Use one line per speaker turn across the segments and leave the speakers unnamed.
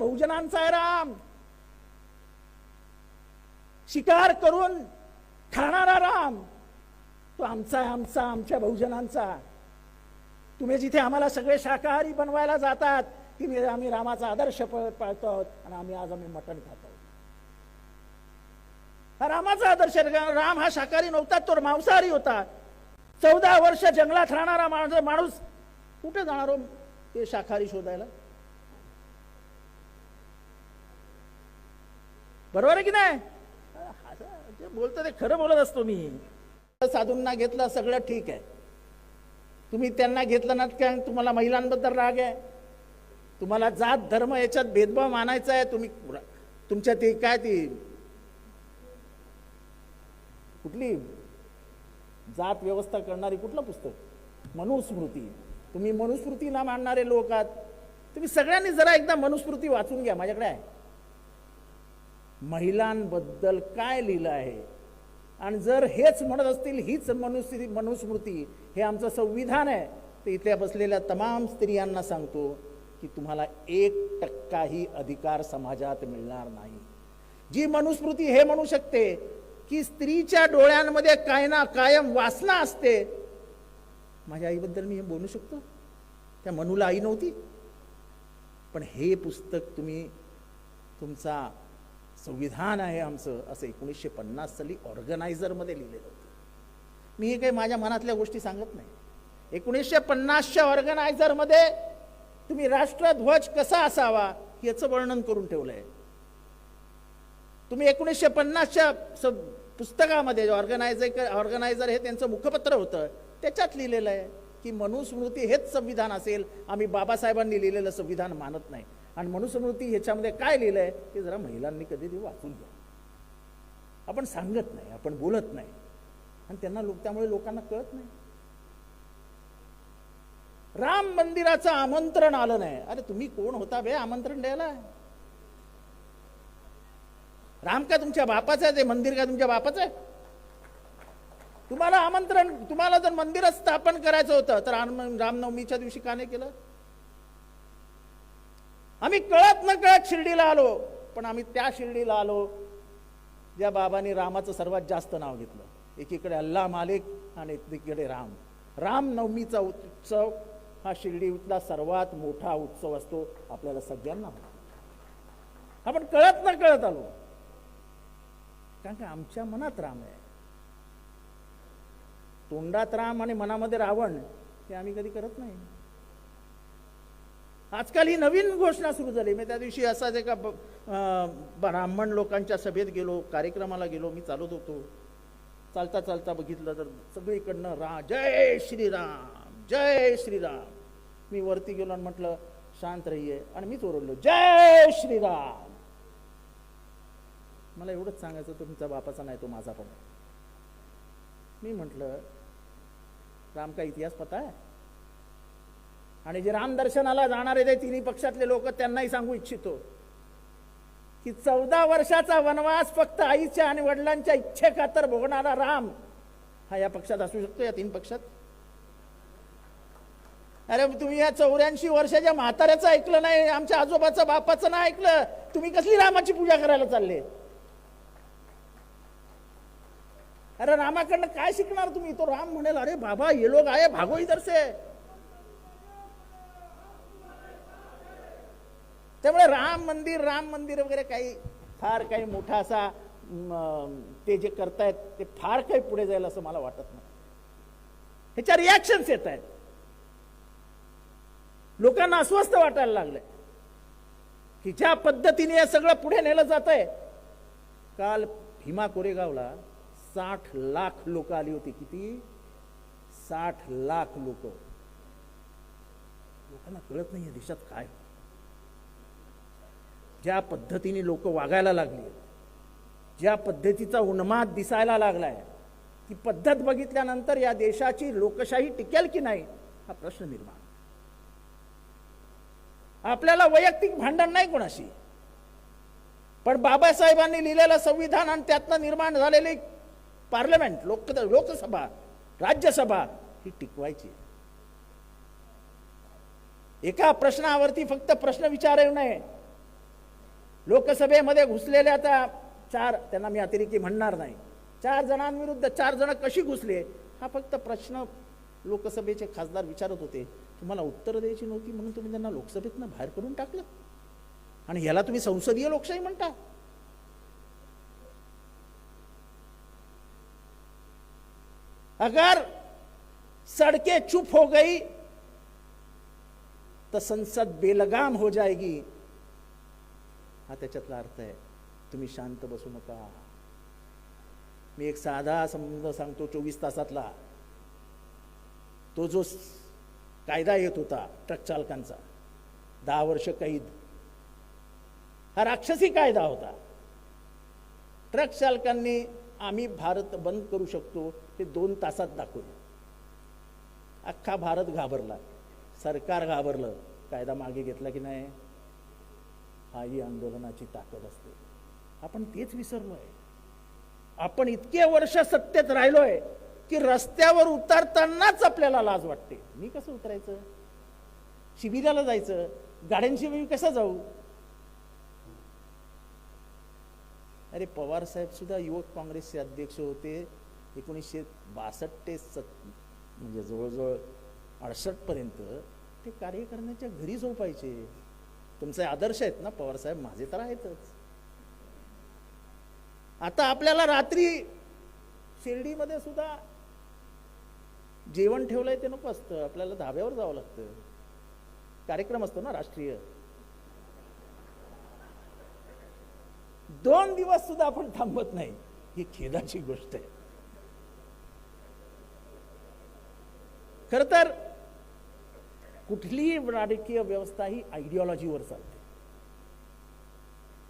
बहुजनांचा आहे राम. शिकार करून खाणारा राम. तो आमचा आहे आमचा आमच्या बहुजनांचा. तुम्ही जिथे आम्हाला सगळे शाकाहारी बनवायला जातात तिथे आम्ही रामाचा आदर्श पाळतो आहोत आणि आम्ही आज आम्ही मटण खातो हा रामाचा आदर्श राम हा शाकाहारी नव्हता तो मांसाहारी होता. चौदा वर्ष जंगलात राहणारा माणूस माणूस कुठे जाणार हो? ते शाकाहारी शोधायला? बरोबर आहे की नाही? जे बोलतो ते खरं बोलत असतो मी. साधूंना घेतलं सगळं ठीक आहे. तुम्ही त्यांना घेतलं ना काय तुम्हाला महिलांबद्दल राग आहे. तुम्हाला जात धर्म याच्यात भेदभाव मानायचा आहे. तुम्ही तुमच्या ते काय ती? कुठली? जात व्यवस्था करणारी कुठलं पुस्तक? मनुस्मृती. तुम्ही मनुस्मृतीला मानणारे लोक आहात. तुम्ही सगळ्यांनी जरा एकदा मनुस्मृती वाचून घ्या. माझ्याकडे आहे. महिलांबद्दल काय लिहिलं आहे? आणि जर हेच म्हणत असतील हीच मनुस्थिती मनुस्मृती हे आमचं संविधान आहे. तर इथल्या बसलेल्या तमाम स्त्रियांना सांगतो की तुम्हाला एक टक्काही अधिकार समाजात मिळणार नाही. जी मनुस्मृती हे म्हणू शकते की स्त्रीच्या डोळ्यांमध्ये काय ना कायम वासना असते. माझ्या आईबद्दल मी हे बोलू शकतो? त्या मनूला आई नव्हती? पण हे पुस्तक तुम्ही तुमचा संविधान आहे आमचं असं एकोणीसशे पन्नास साली ऑर्गनायझरमध्ये लिहिलेलं होतं. मी हे काही माझ्या मनातल्या गोष्टी सांगत नाही. एकोणीसशे पन्नासच्या ऑर्गनायझरमध्ये तुम्ही राष्ट्रध्वज कसा असावा याचं वर्णन करून ठेवलं आहे तुम्ही एकोणीसशे पन्नासच्या स पुस्तकामध्ये ऑर्गनायझर ऑर्गनायझर हे त्यांचं मुखपत्र होतं त्याच्यात लिहिलेलं आहे की मनुस्मृती हेच संविधान असेल. आम्ही बाबासाहेबांनी लिहिलेलं संविधान मानत नाही. आणि मनुस्मृती ह्याच्यामध्ये काय लिहिलं आहे ते जरा महिलांनी कधी ते वाचून घ्या. आपण सांगत नाही आपण बोलत नाही. आणि त्यांना लोक त्यामुळे लोकांना कळत नाही. राम मंदिराचं आमंत्रण आलं नाही. अरे तुम्ही कोण होता बे आमंत्रण द्यायला? राम का तुमच्या बापाचं आहे ते? मंदिर का तुमच्या बापाचं आहे? तुम्हाला आमंत्रण तुम्हाला जर मंदिरच स्थापन करायचं होतं तर राम- रामनवमीच्या दिवशी का नाही केलं? आम्ही कळत न कळत शिर्डीला आलो पण आम्ही त्या शिर्डीला आलो ज्या बाबांनी रामाचं सर्वात जास्त नाव घेतलं. एकीकडे अल्ला मालिक आणि एकीकडे राम. रामनवमीचा उत्सव हा शिर्डीतला सर्वात मोठा उत्सव असतो आपल्याला सगळ्यांना आपण कळत न कळत आलो. कारण का आमच्या मनात राम आहे. तोंडात राम आणि मनामध्ये रावण हे आम्ही कधी करत नाही. आजकाल ही नवीन घोषणा सुरू झाली. मी त्या दिवशी असाच एका ब्राह्मण लोकांच्या सभेत गेलो कार्यक्रमाला गेलो मी चालत होतो. चालता चालता बघितलं तर सगळीकडनं रा जय श्रीराम जय श्रीराम. मी वरती गेलो आणि म्हटलं शांत रहिये. आणि मीच ओरडलो जय श्रीराम. मला एवढंच सांगायचं तुमचा बापाचा नाही तो माझा पण. मी म्हटलं राम का इतिहास पता आहे आणि जे राम दर्शनाला जाणारे ते तिन्ही पक्षातले लोक त्यांनाही सांगू इच्छितो की चौदा वर्षाचा वनवास फक्त आईच्या आणि वडिलांच्या इच्छेखातर भोगणारा राम हा या पक्षात असू शकतो या तीन पक्षात. अरे तुम्ही या चौऱ्याऐंशी वर्षाच्या म्हाताऱ्याचं ऐकलं नाही आमच्या आजोबाचं बापाचं नाही ऐकलं तुम्ही कसली रामाची पूजा करायला चालले? अरे रामाकडनं काय शिकणार तुम्ही? तो राम म्हणेल अरे बाबा ये लोग आहे भागो इधर से त्यामुळे राम मंदिर राम मंदिर वगैरे काही फार काही मोठा असा ते जे करतायत ते फार काही पुढे जाईल असं मला वाटत नाही. ह्याच्या रिॲक्शन्स येत आहेत. लोकांना अस्वस्थ वाटायला लागलंय. की ज्या पद्धतीने हे सगळं पुढे नेलं जात आहे काल भीमा कोरेगावला साठ लाख लोक आली होती. किती? साठ लाख लोक. लोकांना कळत नाही देशात काय ज्या पद्धतीने लोक वागायला लागली ज्या पद्धतीचा उन्माद दिसायला लागलाय ती पद्धत बघितल्यानंतर या देशाची लोकशाही टिकेल की नाही हा प्रश्न निर्माण आपल्याला वैयक्तिक भांडण नाही कोणाशी. पण बाबासाहेबांनी लिहिलेलं संविधान आणि त्यातनं निर्माण झालेली पार्लमेंट लोक लोकसभा राज्यसभा ही टिकवायची. एका प्रश्नावरती फक्त प्रश्न विचारू नये. लोकसभेमध्ये घुसलेल्या त्या चार त्यांना मी अतिरेकी म्हणणार नाही. चार जणांविरुद्ध चार जण कशी घुसले हा फक्त प्रश्न लोकसभेचे खासदार विचारत होते. तुम्हाला उत्तर द्यायची नव्हती म्हणून तुम्ही त्यांना लोकसभेतनं बाहेर करून टाकलं. आणि ह्याला तुम्ही संसदीय लोकशाही म्हणता. अगर सड़कें चुप हो गई तर संसद बेलगाम हो जाएगी. हा त्याच्यातला अर्थ आहे. तुम्ही शांत बसू नका. मी एक साधा संबंध सांगतो चोवीस तासातला. तो जो कायदा येत होता ट्रक चालकांचा दहा वर्ष कैद. हा राक्षसी कायदा होता. ट्रक चालकांनी आम्ही भारत बंद करू शकतो ते दोन तासात दाखवलं. अख्खा भारत घाबरला. सरकार घाबरलं. कायदा मागे घेतला की नाही? हा ही आंदोलनाची ताकद असते. आपण तेच विसरलोय. आपण इतके वर्ष सत्तेत राहिलोय की रस्त्यावर उतरतानाच आपल्याला लाज वाटते. मी कसं उतरायचं? शिबिराला जायचं. गाड्यांशी मी कसं जाऊ? अरे पवार साहेब सुद्धा युवक काँग्रेसचे अध्यक्ष होते. एकोणीसशे बासष्ट ते सत म्हणजे जवळजवळ अडसष्ट पर्यंत ते कार्य करण्याच्या घरी झोपायचे. तुमचे आदर्श आहेत ना पवार साहेब? माझे तर आहेतच. आता आपल्याला रात्री शिर्डीमध्ये सुद्धा जेवण ठेवलंय ते नको असतं. आपल्याला धाब्यावर जावं लागतं. कार्यक्रम असतो ना राष्ट्रीय. दोन दिवस सुद्धा आपण थांबत नाही. ही खेदाची गोष्ट आहे. खर तर कुठलीही राजकीय व्यवस्था ही आयडिओलॉजीवर चालते.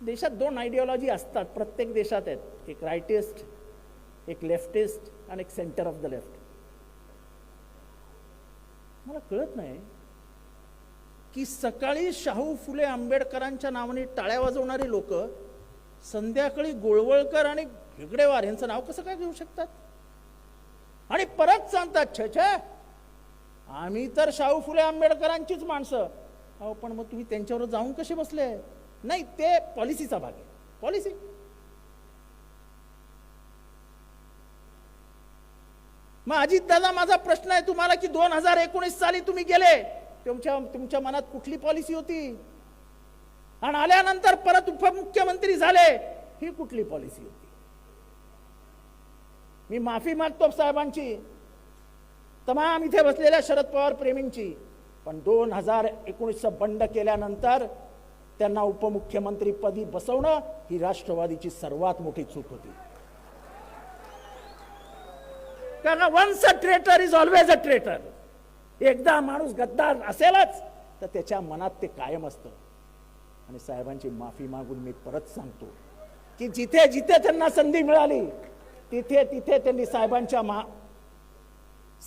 देशात दोन आयडिओलॉजी असतात प्रत्येक देशात आहेत. एक रायटिस्ट एक लेफ्टिस्ट आणि एक सेंटर ऑफ द लेफ्ट मला कळत नाही की सकाळी शाहू फुले आंबेडकरांच्या नावाने टाळ्या वाजवणारी लोक संध्याकाळी गोळवळकर आणि हेगडेवार यांचं नाव कसं काय घेऊ शकतात? आणि परत सांगतात छे छे आम्ही तर शाहू फुले आंबेडकरांचीच माणसं. अहो पण मग तुम्ही त्यांच्यावर जाऊन कसे बसले? नाही ते पॉलिसीचा भाग आहे. पॉलिसी. मग अजित दादा माझा प्रश्न आहे तुम्हाला की दोन हजार एकोणीस साली तुम्ही गेले तुमच्या तुमच्या मनात कुठली पॉलिसी होती? आणि आल्यानंतर परत उपमुख्यमंत्री झाले ही कुठली पॉलिसी होती? मी माफी मागतो साहेबांची. तमाम इथे बसलेल्या शरद पवार प्रेमींची. पण दोन हजार एकोणीसचं बंड केल्यानंतर त्यांना उपमुख्यमंत्रीपदी बसवणं ही राष्ट्रवादीची सर्वात मोठी चूक होती. कारण once a traitor is always a traitor एकदा माणूस गद्दार असेलच तर त्याच्या मनात ते कायम असतं. आणि साहेबांची माफी मागून मी परत सांगतो की जिथे जिथे त्यांना संधी मिळाली तिथे तिथे त्यांनी साहेबांच्या मा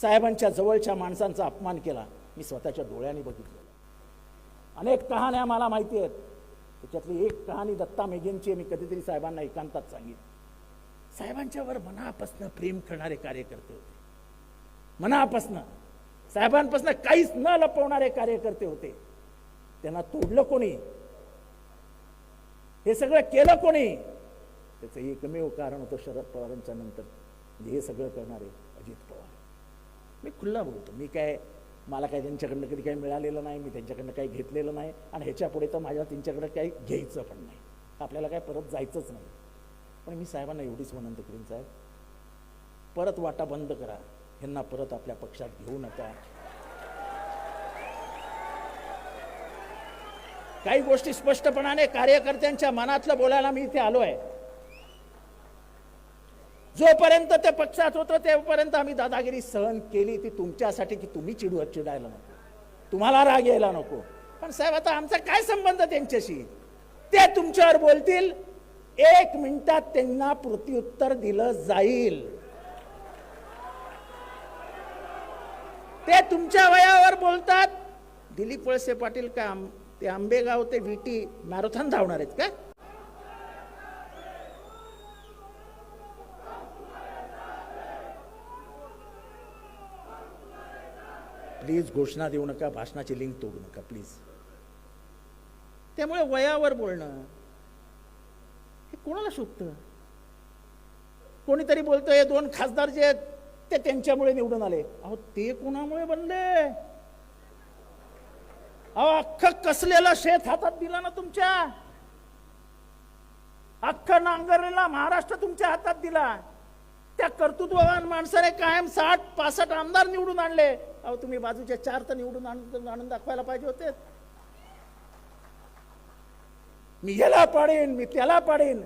साहेबांच्या जवळच्या माणसांचा अपमान केला. मी स्वतःच्या डोळ्याने बघितलं. अनेक कहाण्या मला माहिती आहेत. त्याच्यातली एक कहाणी दत्ता मेघेंची मी कधीतरी साहेबांना एकांतात सांगितली साहेबांच्यावर मनापासनं प्रेम करणारे कार्यकर्ते होते. मनापासनं साहेबांपासनं काहीच न लपवणारे कार्यकर्ते होते. त्यांना तोडलं कोणी? हे सगळं केलं कोणी? त्याचं एकमेव कारण होतं शरद पवारांच्या नंतर. म्हणजे हे सगळं करणारे अजित पवार. मी खुल्ला बोलतो. मी काय मला काय त्यांच्याकडनं कधी काही मिळालेलं नाही मी त्यांच्याकडनं काही घेतलेलं नाही आणि ह्याच्यापुढे तर माझ्या त्यांच्याकडे काही घ्यायचं पण नाही. आपल्याला काय परत जायचंच नाही. पण मी साहेबांना एवढीच विनंती करीन साहेब परत वाटा बंद करा. ह्यांना परत आपल्या पक्षात घेऊ नका. काही गोष्टी स्पष्टपणाने कार्यकर्त्यांच्या मनातलं बोलायला मी इथे आलो आहे जोपर्यंत ते पक्षात होतं तेपर्यंत आम्ही दादागिरी सहन केली ती तुमच्यासाठी की तुम्ही चिडवत चिडायला नको. तुम्हाला राग यायला नको. पण साहेब आता आमचा काय संबंध त्यांच्याशी? ते तुमच्यावर बोलतील. एक मिनिटात त्यांना प्रत्युत्तर दिलं जाईल. ते तुमच्या वयावर बोलतात. दिलीप वळसे पाटील का? ते आंबेगाव ते विटी मॅरेथॉन धावणार आहेत का? प्लीज घोषणा देऊ नका भाषणाची लिंक तोडू नका प्लीज त्यामुळे वयावर बोलणं कोणाला शोधत कोणीतरी बोलतोय दोन खासदार जे आहेत ते त्यांच्यामुळे निवडून आले. अहो ते कोणामुळे बनले? अहो अख्खं कसलेलं शेत हातात दिलं ना तुमच्या? अख्खा नांगरलेला महाराष्ट्र तुमच्या हातात दिला. त्या कर्तृत्ववान माणसाने कायम साठ पासष्ट आमदार निवडून आणले. अहो तुम्ही बाजूच्या चार तर निवडून आणून आणून दाखवायला पाहिजे होते. मी याला पाडेन मी त्याला पाडेन.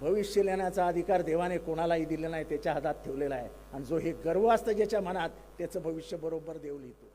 भविष्य लिहिण्याचा अधिकार देवाने कोणालाही दिलेला नाही त्याच्या हातात ठेवलेला आहे. आणि जो हे गर्व असतं ज्याच्या मनात त्याचं भविष्य बरोबर देऊ लिहितो